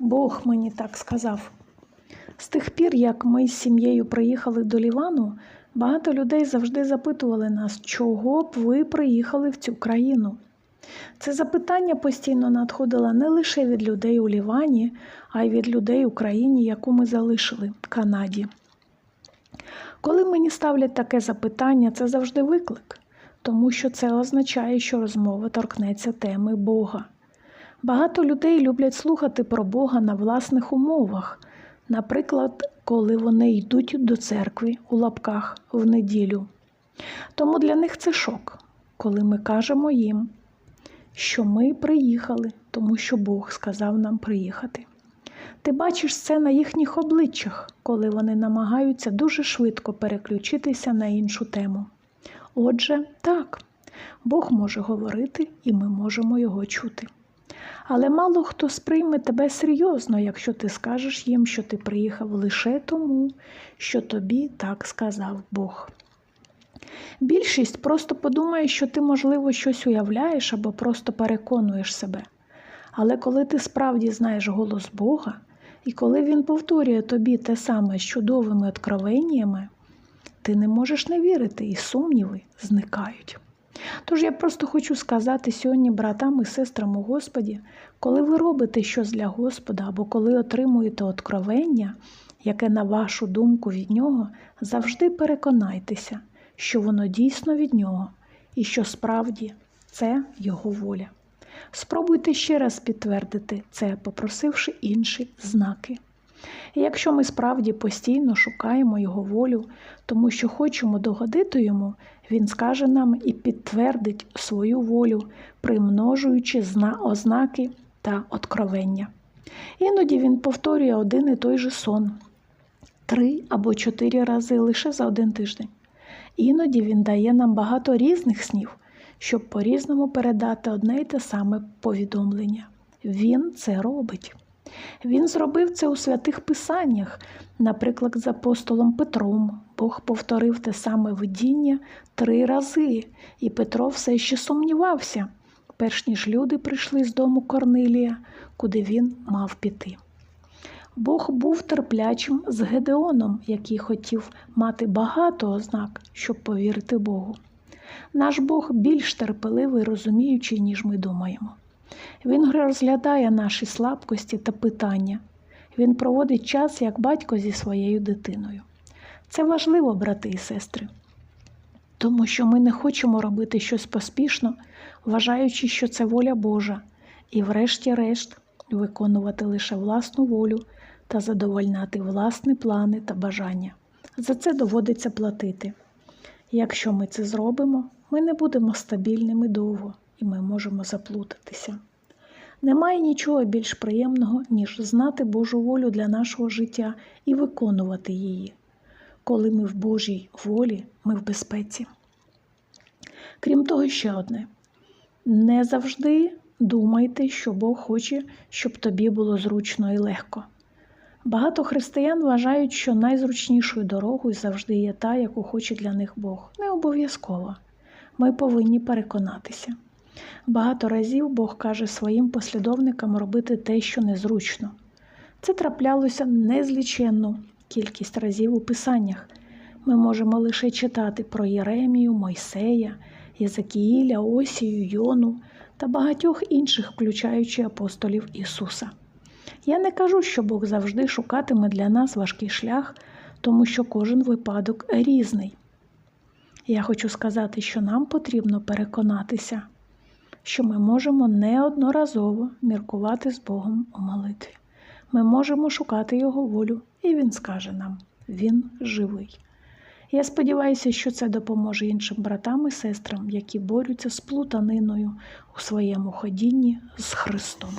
Бог мені так сказав. З тих пір, як ми з сім'єю приїхали до Лівану, багато людей завжди запитували нас, чого б ви приїхали в цю країну. Це запитання постійно надходило не лише від людей у Лівані, а й від людей у країні, яку ми залишили Канаді. Коли мені ставлять таке запитання, це завжди виклик, тому що це означає, що розмова торкнеться теми Бога. Багато людей люблять слухати про Бога на власних умовах, наприклад, коли вони йдуть до церкви у лапках в неділю. Тому для них це шок, коли ми кажемо їм, що ми приїхали, тому що Бог сказав нам приїхати. Ти бачиш це на їхніх обличчях, коли вони намагаються дуже швидко переключитися на іншу тему. Отже, так, Бог може говорити, і ми можемо його чути. Але мало хто сприйме тебе серйозно, якщо ти скажеш їм, що ти приїхав лише тому, що тобі так сказав Бог. Більшість просто подумає, що ти, можливо, щось уявляєш або просто переконуєш себе. Але коли ти справді знаєш голос Бога, і коли Він повторює тобі те саме з чудовими откровеннями, ти не можеш не вірити, і сумніви зникають. Тож я просто хочу сказати сьогодні братам і сестрам у Господі, коли ви робите щось для Господа або коли отримуєте откровення, яке, на вашу думку, від Нього, завжди переконайтеся, що воно дійсно від Нього і що справді це Його воля. Спробуйте ще раз підтвердити це, попросивши інші знаки. І якщо ми справді постійно шукаємо Його волю, тому що хочемо догодити йому, Він скаже нам і підтвердить свою волю, примножуючи зна- ознаки та откровення. Іноді він повторює один і той же сон три або чотири рази лише за один тиждень. Іноді він дає нам багато різних снів, щоб по-різному передати одне й те саме повідомлення. Він це робить. Він зробив це у святих писаннях, наприклад, з апостолом Петром. Бог повторив те саме видіння три рази, і Петро все ще сумнівався, перш ніж люди прийшли з дому Корнилія, куди він мав піти. Бог був терплячим з Гедеоном, який хотів мати багато ознак, щоб повірити Богу. Наш Бог більш терпеливий розуміючий, ніж ми думаємо. Він розглядає наші слабкості та питання. Він проводить час як батько зі своєю дитиною. Це важливо, брати і сестри, тому що ми не хочемо робити щось поспішно, вважаючи, що це воля Божа, і, врешті-решт, виконувати лише власну волю та задовольняти власні плани та бажання. За це доводиться платити. Якщо ми це зробимо, ми не будемо стабільними довго і ми можемо заплутатися. Немає нічого більш приємного, ніж знати Божу волю для нашого життя і виконувати її. Коли ми в Божій волі, ми в безпеці. Крім того, ще одне: не завжди думайте, що Бог хоче, щоб тобі було зручно і легко. Багато християн вважають, що найзручнішою дорогою завжди є та, яку хоче для них Бог. Не обов'язково. Ми повинні переконатися. Багато разів Бог каже своїм послідовникам робити те, що незручно. Це траплялося незліченну кількість разів у Писаннях. Ми можемо лише читати про Єремію, Мойсея, Єзекіїля, Осію, Йону та багатьох інших, включаючи апостолів Ісуса. Я не кажу, що Бог завжди шукатиме для нас важкий шлях, тому що кожен випадок різний. Я хочу сказати, що нам потрібно переконатися, що ми можемо неодноразово міркувати з Богом у молитві. Ми можемо шукати Його волю, і Він скаже нам: Він живий. Я сподіваюся, що це допоможе іншим братам і сестрам, які борються з плутаниною у своєму ходінні з Христом.